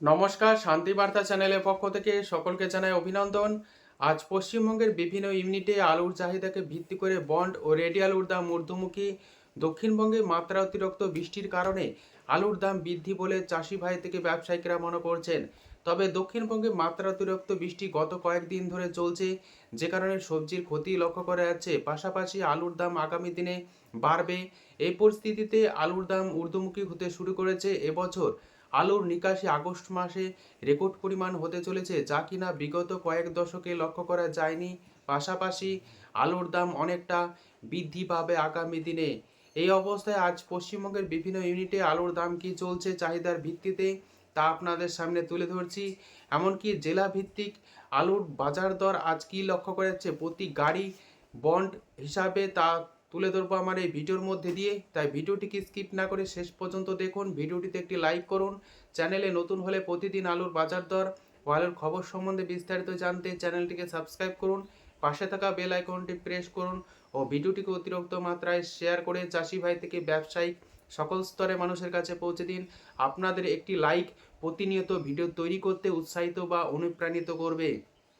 নমস্কার শান্তিবার্তা চ্যানেলের পক্ষ থেকে সকলকে জানাই অভিনন্দন। আজ পশ্চিমবঙ্গের বিভিন্ন ইউনিটে আলুর চাহিদাকে ভিত্তি করে বন্ড ও রেডি আলুর দাম ঊর্ধ্বমুখী। দক্ষিণবঙ্গে মাত্রা অতিরিক্ত বৃষ্টির কারণে আলুর দাম বৃদ্ধি বলে চাষি ভাই থেকে ব্যবসায়িকরা মনে করছেন। তবে দক্ষিণবঙ্গে মাত্রা অতিরিক্ত বৃষ্টি গত কয়েকদিন ধরে চলছে, যে কারণে সবজির ক্ষতি লক্ষ্য করা যাচ্ছে। পাশাপাশি আলুর দাম আগামী দিনে বাড়বে। এই পরিস্থিতিতে আলুর দাম ঊর্ধ্বমুখী হতে শুরু করেছে এবছর আলুর নিকাশি আগস্ট মাসে রেকর্ড পরিমাণ হতে চলেছে, যা কিনা বিগত কয়েক দশকে লক্ষ্য করা যায়নি। পাশাপাশি আলুর দাম অনেকটা বৃদ্ধি পাবে আগামী দিনে। এই অবস্থায় আজ পশ্চিমবঙ্গের বিভিন্ন ইউনিটে আলুর দাম কি চলছে চাহিদার ভিত্তিতে, তা আপনাদের সামনে তুলে ধরছি। এমনকি জেলা ভিত্তিক আলুর বাজার দর আজ কি লক্ষ্য করা যাচ্ছে প্রতি গাড়ি বন্ড হিসাবে তা তুলে ধরবো আমার এই ভিডিওর মধ্যে দিয়ে। তাই ভিডিওটিকে স্কিপ না করে শেষ পর্যন্ত দেখুন। ভিডিওটিতে একটি লাইক করুন। চ্যানেলে নতুন হলে প্রতিদিন আলুর বাজার দর ও আলুর খবর সম্বন্ধে বিস্তারিত জানতে চ্যানেলটিকে সাবস্ক্রাইব করুন। পাশে থাকা বেল আইকনটি প্রেস করুন ও ভিডিওটিকে অতিরিক্ত মাত্রায় শেয়ার করে চাষি ভাই থেকে ব্যবসায়িক সকল স্তরে মানুষের কাছে পৌঁছে দিন। আপনাদের একটি লাইক প্রতিনিয়ত ভিডিও তৈরি করতে উৎসাহিত বা অনুপ্রাণিত করবে।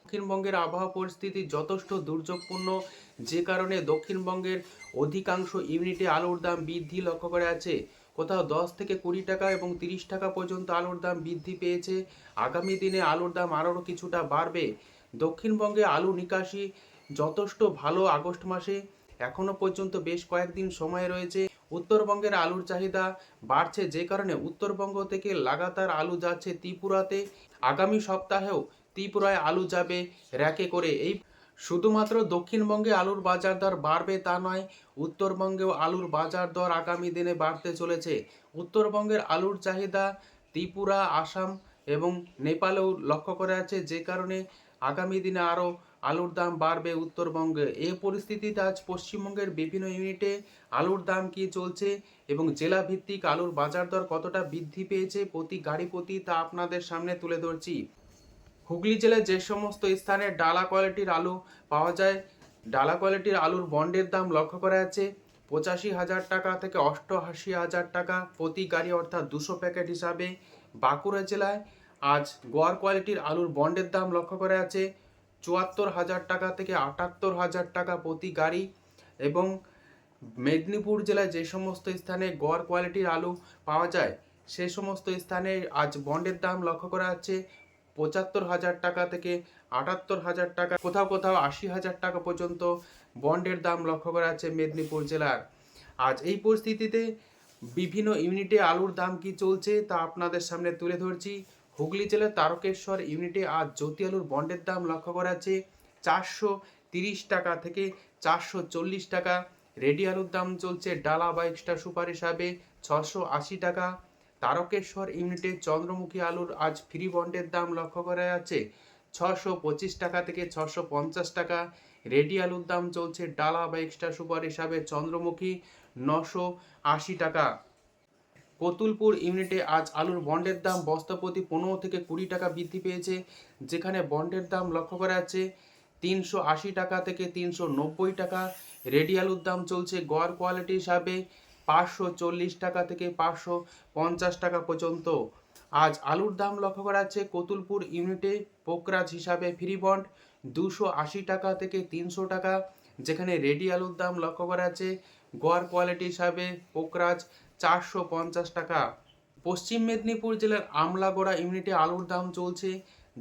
দক্ষিণবঙ্গের আবহাওয়া পরিস্থিতি যথেষ্ট দুর্যোগপূর্ণ। যে কারণে দক্ষিণবঙ্গের অধিকাংশ ইউনিটে আলুর দাম বৃদ্ধি লক্ষ্য করা আছে কোথাও দশ থেকে কুড়ি টাকা এবং তিরিশ টাকা পর্যন্ত আলুর দাম বৃদ্ধি পেয়েছে। আগামী দিনে আলুর দাম আরও কিছুটা বাড়বে। দক্ষিণবঙ্গে আলু নিকাশি যথেষ্ট ভালো আগস্ট মাসে। এখনও পর্যন্ত বেশ কয়েকদিন সময় রয়েছে। উত্তরবঙ্গের আলুর চাহিদা বাড়ছে। যে কারণে উত্তরবঙ্গ থেকে লাগাতার আলু যাচ্ছে ত্রিপুরাতে। আগামী সপ্তাহেও ত্রিপুরায় আলু যাবে র্যাকে করে। এই শুধুমাত্র দক্ষিণবঙ্গে আলুর বাজার দর বাড়বে তা নয়, উত্তরবঙ্গেও আলুর বাজার দর আগামী দিনে বাড়তে চলেছে। উত্তরবঙ্গের আলুর চাহিদা ত্রিপুরা, আসাম এবং নেপালেও লক্ষ্য করা আছে যে কারণে আগামী দিনে আরও আলুর দাম বাড়বে উত্তরবঙ্গে। এ পরিস্থিতিতে আজ পশ্চিমবঙ্গের বিভিন্ন ইউনিটে আলুর দাম কি চলছে এবং জেলা ভিত্তিক আলুর বাজার দর কতটা বৃদ্ধি পেয়েছে প্রতি গাড়ি প্রতি তা আপনাদের সামনে তুলে ধরছি। হুগলি জেলায় যে সমস্ত স্থানে ডালা কোয়ালিটির আলু পাওয়া যায়, ডালা কোয়ালিটির আলুর বন্ডের দাম লক্ষ্য করা যাচ্ছে। পঁচাশি হাজার টাকা থেকে অষ্টআশি হাজার টাকা প্রতি গাড়ি অর্থাৎ দুশো প্যাকেট হিসাবে বাঁকুড়া জেলায় আজ গোয়ার কোয়ালিটির আলুর বন্ডের দাম লক্ষ্য করা যাচ্ছে। চুয়াত্তর হাজার টাকা থেকে আটাত্তর হাজার টাকা প্রতি গাড়ি এবং মেদিনীপুর জেলায় যে সমস্ত স্থানে গড় কোয়ালিটির আলু পাওয়া যায়, সে সমস্ত স্থানে আজ বন্ডের দাম লক্ষ্য করা যাচ্ছে। পঁচাত্তর হাজার টাকা থেকে আটাত্তর হাজার টাকা, কোথাও কোথাও আশি হাজার টাকা পর্যন্ত বন্ডের দাম লক্ষ্য করা যাচ্ছে মেদিনীপুর জেলার। আজ এই পরিস্থিতিতে বিভিন্ন ইউনিটে আলুর দাম কি চলছে তা আপনাদের সামনে তুলে ধরছি। হুগলি জেলার তারকেশ্বর ইউনিটে আজ জ্যোতি আলুর বন্ডের দাম লক্ষ্য করা যাচ্ছে চারশো তিরিশ টাকা থেকে চারশো চল্লিশ টাকা। রেডি আলুর দাম চলছে ডালা বা এক্সট্রা সুপার হিসাবে ছশো আশি টাকা। তারকেশ্বর ইউনিটে চন্দ্রমুখী আলুর আজ ফ্রি বন্ডের দাম লক্ষ্য করা যাচ্ছে। ছশো পঁচিশ টাকা থেকে ছশো পঞ্চাশ টাকা। রেডি আলুর দাম চলছে ডালা বা এক্সট্রা সুপার হিসাবে চন্দ্রমুখী নশো আশি টাকা। কতুলপুর ইউনিটে আজ আলুর বন্ডের দাম বস্তা প্রতি পনেরো থেকে কুড়ি টাকা বৃদ্ধি পেয়েছে, যেখানে বন্ডের দাম লক্ষ্য করা যাচ্ছে তিনশো আশি টাকা থেকে তিনশো নব্বই টাকা। রেডি আলুর দাম চলছে গড় কোয়ালিটি হিসাবে পাঁচশো চল্লিশ টাকা থেকে পাঁচশো পঞ্চাশ টাকা পর্যন্ত। আজ আলুর দাম লক্ষ্য করা যাচ্ছে, কতুলপুর ইউনিটে পোকরাজ হিসাবে ফ্রি বন্ড দুশো আশি টাকা থেকে তিনশো টাকা, যেখানে রেডি আলুর দাম লক্ষ্য করা যাচ্ছে গড় কোয়ালিটি হিসাবে পোকরাজ চারশো পঞ্চাশ টাকা। পশ্চিম মেদিনীপুর জেলার আমলাগোড়া ইউনিটে আলুর দাম চলছে,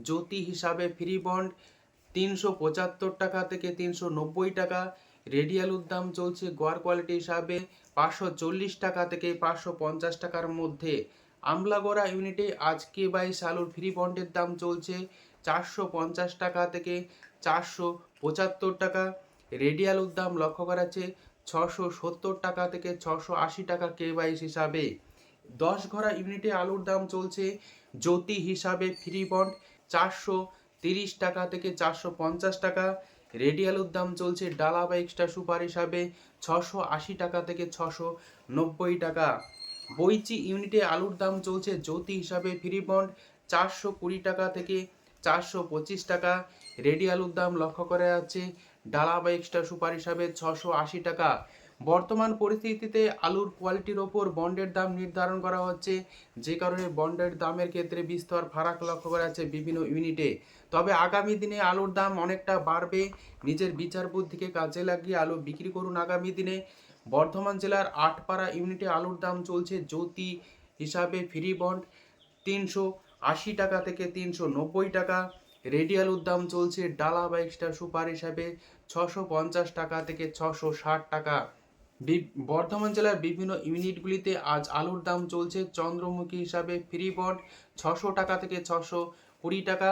জ্যোতি হিসাবে ফ্রি বন্ড তিনশো পঁচাত্তর টাকা থেকে তিনশো নব্বই টাকা রেডি আলুর দাম চলছে গোয়ার কোয়ালিটি হিসাবে পাঁচশো চল্লিশ টাকা থেকে পাঁচশো পঞ্চাশ টাকার মধ্যে। আমলাগড়া ইউনিটে আজ কে বাইশ আলুর ফ্রি বন্ডের দাম চলছে চারশো পঞ্চাশ টাকা থেকে চারশো পঁচাত্তর টাকা। রেডি আলুর দাম লক্ষ্য করা ছশো সত্তর টাকা থেকে ছশো আশি টাকা কে বাইশ হিসাবে। দশ ঘোড়া ইউনিটে আলুর দাম চলছে জ্যোতি হিসাবে ফ্রি বন্ড চারশো তিরিশ টাকা থেকে চারশো পঞ্চাশ টাকা। রেডি আলুর দাম চলছে ডালা বা এক্সট্রা সুপার হিসাবে ছশো আশি টাকা থেকে ছশো নব্বই টাকা। বইচি ইউনিটে আলুর দাম চলছে জ্যোতি হিসাবে ফ্রি বন্ড চারশো কুড়ি টাকা থেকে চারশো পঁচিশ টাকা। রেডি আলুর দাম লক্ষ্য করা যাচ্ছে ডালা বা এক্সট্রা সুপার হিসাবে ছশো আশি টাকা। বর্তমান পরিস্থিতিতে আলুর কোয়ালিটির ওপর বন্ডের দাম নির্ধারণ করা হচ্ছে। যে কারণে বন্ডের দামের ক্ষেত্রে বিস্তর ফারাক লক্ষ্য করা যাচ্ছে বিভিন্ন ইউনিটে। তবে আগামী দিনে আলুর দাম অনেকটা বাড়বে। নিজের বিচার বুদ্ধিকে কাজে লাগিয়ে আলু বিক্রি করুন আগামী দিনে। বর্ধমান জেলার আটপাড়া ইউনিটে আলুর দাম চলছে জ্যোতি হিসাবে ফ্রি বন্ড তিনশো আশি টাকা থেকে তিনশো নব্বই টাকা। রেডিয়াল দাম চলছে ডালা বা এক্সট্রা সুপার হিসাবে ছশো পঞ্চাশ টাকা থেকে ছশো ষাট টাকা। বর্ধমান জেলার বিভিন্ন ইউনিটগুলিতে আজ আলুর দাম চলছে চন্দ্রমুখী হিসাবে। ফ্রি বন্ড ছশো টাকা থেকে ছশো কুড়ি টাকা।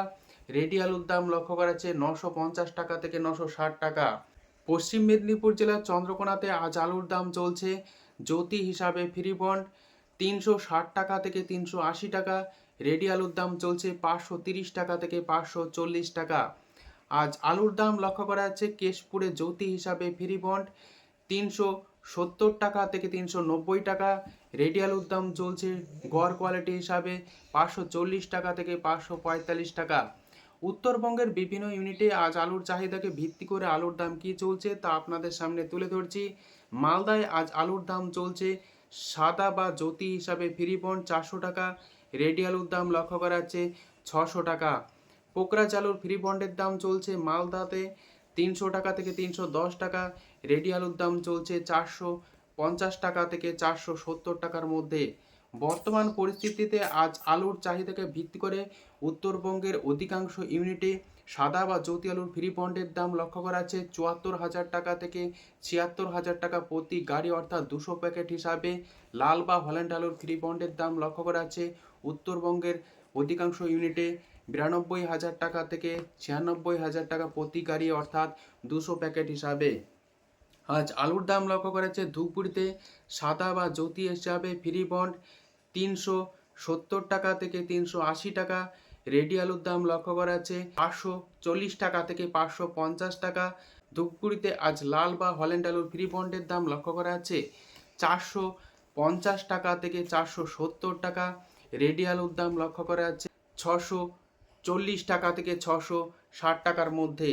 রেডি আলুর দাম লক্ষ্য করা যাচ্ছে নশো পঞ্চাশ টাকা থেকে নশো ষাট টাকা। পশ্চিম মেদিনীপুর জেলার চন্দ্রকোনাতে আজ আলুর দাম চলছে জ্যোতি হিসাবে ফ্রি বন্ড তিনশো ষাট টাকা থেকে তিনশো আশি টাকা। রেডি আলুর দাম চলছে পাঁচশো তিরিশ টাকা থেকে পাঁচশো চল্লিশ টাকা। আজ আলুর দাম লক্ষ্য করা যাচ্ছে কেশপুরে জ্যোতি হিসাবে ফ্রি বন্ড তিনশো সত্তর টাকা থেকে তিনশো নব্বই টাকা। রেডি আলুর দাম চলছে গড় কোয়ালিটি হিসাবে পাঁচশো চল্লিশ টাকা থেকে পাঁচশো পঁয়তাল্লিশ টাকা। উত্তরবঙ্গের বিভিন্ন ইউনিটে আজ আলুর চাহিদাকে ভিত্তি করে আলুর দাম কি চলছে তা আপনাদের সামনে তুলে ধরছি। মালদায় আজ আলুর দাম চলছে সাদা বা জ্যোতি হিসাবে ফ্রি বন্ড চারশো টাকা রেডি আলুর দাম লক্ষ্য করা যাচ্ছে ছশো টাকা। পোকরা চালুর ফ্রি বন্ডের দাম চলছে মালদাতে তিনশো টাকা থেকে তিনশো দশ টাকা। রেডি আলুর দাম চলছে চারশো পঞ্চাশ টাকা থেকে চারশো সত্তর টাকার মধ্যে। বর্তমান পরিস্থিতিতে আজ আলুর চাহিদাকে ভিত্তি করে উত্তরবঙ্গের অধিকাংশ ইউনিটে সাদা বা জ্যোতি আলুর ফ্রি বন্ডের দাম লক্ষ্য করা আছে চুয়াত্তর হাজার টাকা থেকে ছিয়াত্তর হাজার টাকা প্রতি গাড়ি অর্থাৎ দুশো প্যাকেট হিসাবে। লাল বা হল্যান্ড আলুর ফ্রি বন্ডের দাম লক্ষ্য করা আছে উত্তরবঙ্গের অধিকাংশ ইউনিটে। বিরানব্বই হাজার টাকা থেকে ছিয়ানব্বই হাজার টাকা প্রতি গাড়ি অর্থাৎ দুশো প্যাকেট হিসাবে। আজ আলুর দাম লক্ষ্য করা যাচ্ছে ধূপগুড়িতে সাদা বা জ্যোতি হিসাবে ফ্রি বন্ড তিনশো সত্তর টাকা থেকে তিনশো আশি টাকা, রেডি আলুর দাম লক্ষ্য করা যাচ্ছে পাঁচশো চল্লিশ টাকা থেকে পাঁচশো পঞ্চাশ টাকা। ধূপগুড়িতে আজ লাল বা হল্যান্ড আলুর ফ্রি বন্ডের দাম লক্ষ্য করা যাচ্ছে চারশো পঞ্চাশ টাকা থেকে চারশো সত্তর টাকা, রেডি আলুর দাম লক্ষ্য করা যাচ্ছে ছশো চল্লিশ টাকা থেকে ছশো ষাট টাকার মধ্যে।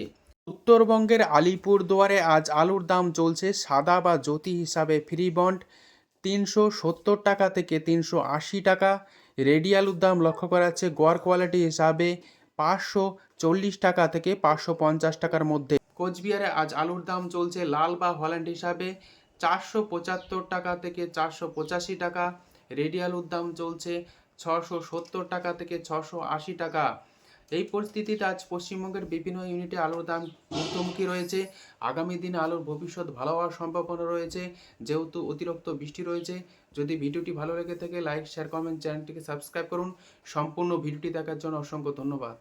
উত্তরবঙ্গের আলিপুর দুয়ারে আজ আলুর দাম চলছে সাদা বা জ্যোতি হিসাবে ফ্রি বন্ড। তিনশো সত্তর টাকা থেকে তিনশো আশি টাকা। রেডি আলুর দাম লক্ষ্য করা যাচ্ছে গড় কোয়ালিটি হিসাবে পাঁচশো চল্লিশ টাকা থেকে পাঁচশো পঞ্চাশ টাকার মধ্যে। কোচবিহারে আজ আলুর দাম চলছে লাল বা হল্যান্ড হিসাবে চারশো পঁচাত্তর টাকা থেকে চারশো পঁচাশি টাকা। রেডি আলুর দাম চলছে ছশো সত্তর টাকা থেকে ছশো আশি টাকা। এই পরিস্থিতিতে আজ পশ্চিমবঙ্গের বিভিন্ন ইউনিটে আলুর দাম ঊর্ধ্বমুখী রয়েছে। আগামী দিনে আলুর ভবিষ্যৎ ভালো হওয়ার সম্ভাবনা রয়েছে, যেহেতু অতিরিক্ত বৃষ্টি রয়েছে। যদি ভিডিওটি ভালো লেগে থাকে, লাইক, শেয়ার, কমেন্ট, চ্যানেলটিকে সাবস্ক্রাইব করুন। সম্পূর্ণ ভিডিওটি দেখার জন্য অসংখ্য ধন্যবাদ।